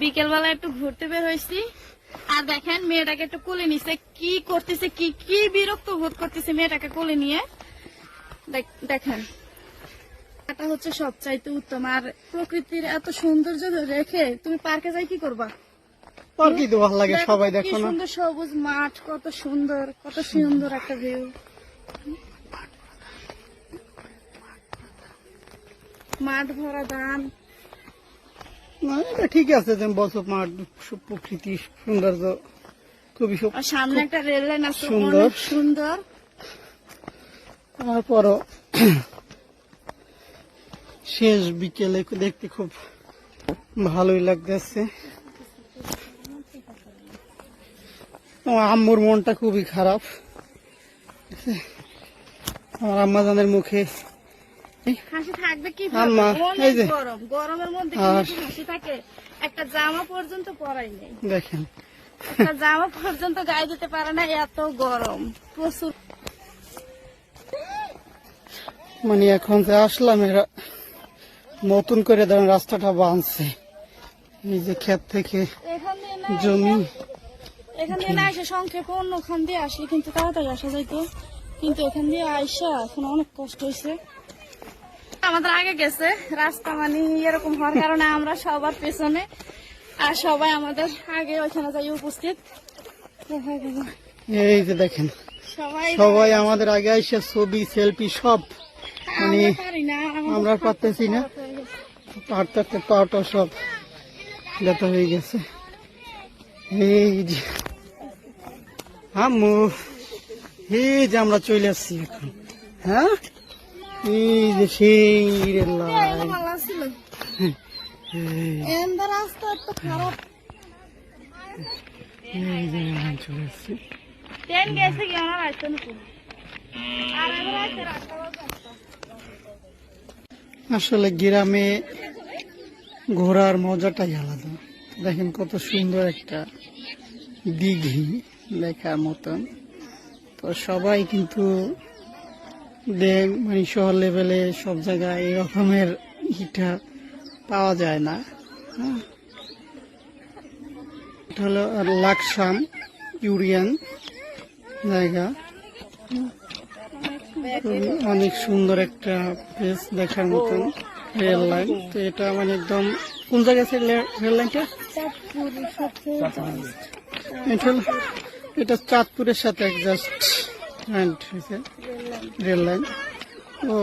বিকেলবেলা একটু ঘুরতে বের হয়েছি। আর দেখেন মেয়েটাকে একটু কোলে নিছে। কি করতেছে কি কি বিরক্ত বোধ করতেছে মেয়েটাকে কোলে নিয়ে। দেখেন। এটা হচ্ছে সবচাইতে উত্তম। আর প্রকৃতির এত সৌন্দর্য রেখে তুমি পার্কে যাই কি করবা? পার্কই তো ভালো লাগে সবাই দেখো না। সুন্দর সবুজ মাঠ কত সুন্দর কত সুন্দর একটা ভিউ মাঠ ভরা ধান না, এটা ঠিক আছে যে বছর মাঠ প্রকৃতি সৌন্দর্য খুবই সামনে একটা রেল লাইন আছে সুন্দর। সুন্দর। তারপরও শেষ বিকেলে দেখতে খুব ভালোই লাগতেছে। আমার আম্মুর মনটা খুবই খারাপ। আমার আম্মাজানের মুখে হাসি থাকবে কি আম্মা, এই অনেক যে। গরম। গরমের মধ্যে হাসি থাকে? একটা জামা পর্যন্ত পরাই নেই। দেখেন। একটা জামা পর্যন্ত গায়ে দিতে পারে না এত গরম। প্রচুর। মানে এখন যে আসলাম এরা নতুন করে ধরেন রাস্তাটা বাঁধছে। এই যে ক্ষেত থেকে জমি। এখান দিয়ে না এসে সংক্ষেপে অন্য খান দিয়ে আসি কিন্তু তাড়াতাড়ি আসা যাইতো। কিন্তু এখান দিয়ে আইসা এখন অনেক কষ্ট হয়েছে আমাদের আগে গেছে রাস্তা মানে এরকম হওয়ার কারণে আমরা সবার পেছনে আর সবাই আমাদের আগে ওইখানে যাই উপস্থিত। এই যে দেখেন সবাই আমাদের আগে এসে ছবি সেলফি সব। মানে আমরা পারতেছি না। পারতে পাটা সব ব্যথা হয়ে গেছে। এই যে এই যে আমরা চলে আসছি এখন। হ্যাঁ? এই যে সেই রাস্তা তো খারাপ। এই যে চলে ট্রেন গেছে কি? আমার রাস্তা আসলে গ্রামে ঘোরার মজাটাই আলাদা। দেখেন কত সুন্দর একটা দিঘি দেখার মতন। তো সবাই কিন্তু দেখ মানে শহর লেভেলে সব জায়গায় এই রকমের ইটা পাওয়া যায় না। হ্যাঁ। এটা হলো লাকসাম ইউরিয়ান জায়গা। অনেক সুন্দর একটা প্লেস দেখার মতন রেল লাইন তো এটা মানে একদম কোন জায়গায় আছে রেল লাইনটা এটা চাঁদপুরের সাথে জাস্ট রেল লাইন। তো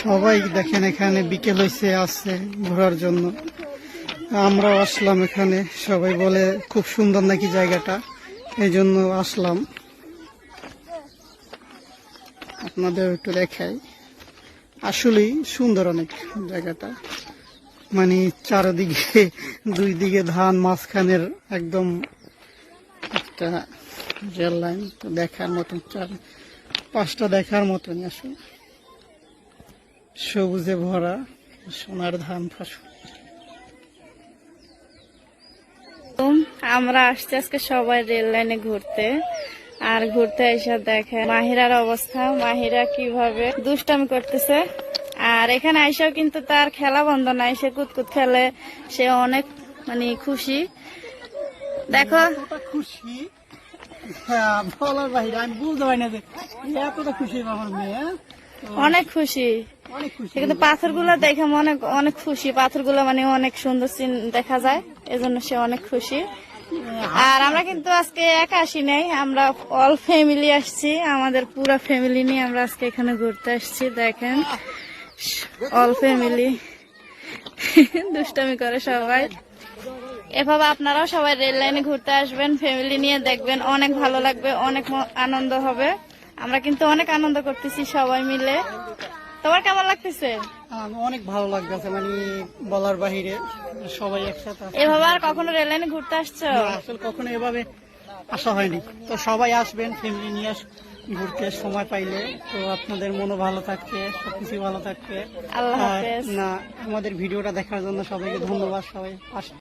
সবাই দেখেন এখানে বিকেল হয়েছে আসছে ঘোরার জন্য। আমরাও আসলাম এখানে, সবাই বলে খুব সুন্দর নাকি জায়গাটা এই জন্য আসলাম। আপনাদের একটু দেখাই। আসলেই সুন্দর অনেক জায়গাটা। মানে চারদিকে, দুই দিকে ধান, মাঝখানের একদম একটা রেল লাইন দেখার মতন চার পাঁচটা দেখার মতনই আসলে সবুজে ভরা সোনার ধান ফসল। আমরা আসছি আজকে সবাই রেল লাইনে ঘুরতে। আর ঘুরতে এসে দেখে মাহিরার অবস্থা। মাহিরা কীভাবে দুষ্টামি করতেছে। আর এখানে আইসাও কিন্তু তার খেলা বন্ধ নাই। সে কুতকুত খেলে সে অনেক মানে খুশি। দেখো। খুশি। হ্যাঁ, বলার বাইরে আমি বুঝতে পারি না যে এতটা খুশি আমার মেয়ে হ্যাঁ? অনেক খুশি। অনেক খুশি। কিন্তু পাথরগুলো দেখে মনে অনেক খুশি। পাথরগুলো মানে অনেক সুন্দর সিন দেখা যায় এজন্য সে অনেক খুশি। আর আমরা কিন্তু আজকে একা আসি নাই আমরা অল ফ্যামিলি আসছি আমাদের পুরো ফ্যামিলি নিয়ে আমরা আজকে এখানে ঘুরতে আসছি দেখেন। অল ফ্যামিলি দুষ্টামি করে সবাই। এভাবে আপনারাও সবাই রেল লাইনে ঘুরতে আসবেন ফ্যামিলি নিয়ে দেখবেন অনেক ভালো লাগবে অনেক আনন্দ হবে। আমরা কিন্তু অনেক আনন্দ করতেছি সবাই মিলে। তোমার কেমন লাগতেছে? অনেক ভালো লাগতেছে মানে বলার বাহিরে সবাই একসাথে এভাবে আর কখনো রেল লাইনে ঘুরতে আসছো? আসলে কখনো এভাবে আসা হয়নি। তো সবাই আসবেন ফ্যামিলি নিয়ে ঘুরতে সময় পাইলে। তো আপনাদের মনও ভালো থাকছে সবকিছু ভালো থাকছে। আল্লাহ হাফেজ। না আমাদের ভিডিওটা দেখার জন্য সবাইকে ধন্যবাদ সবাই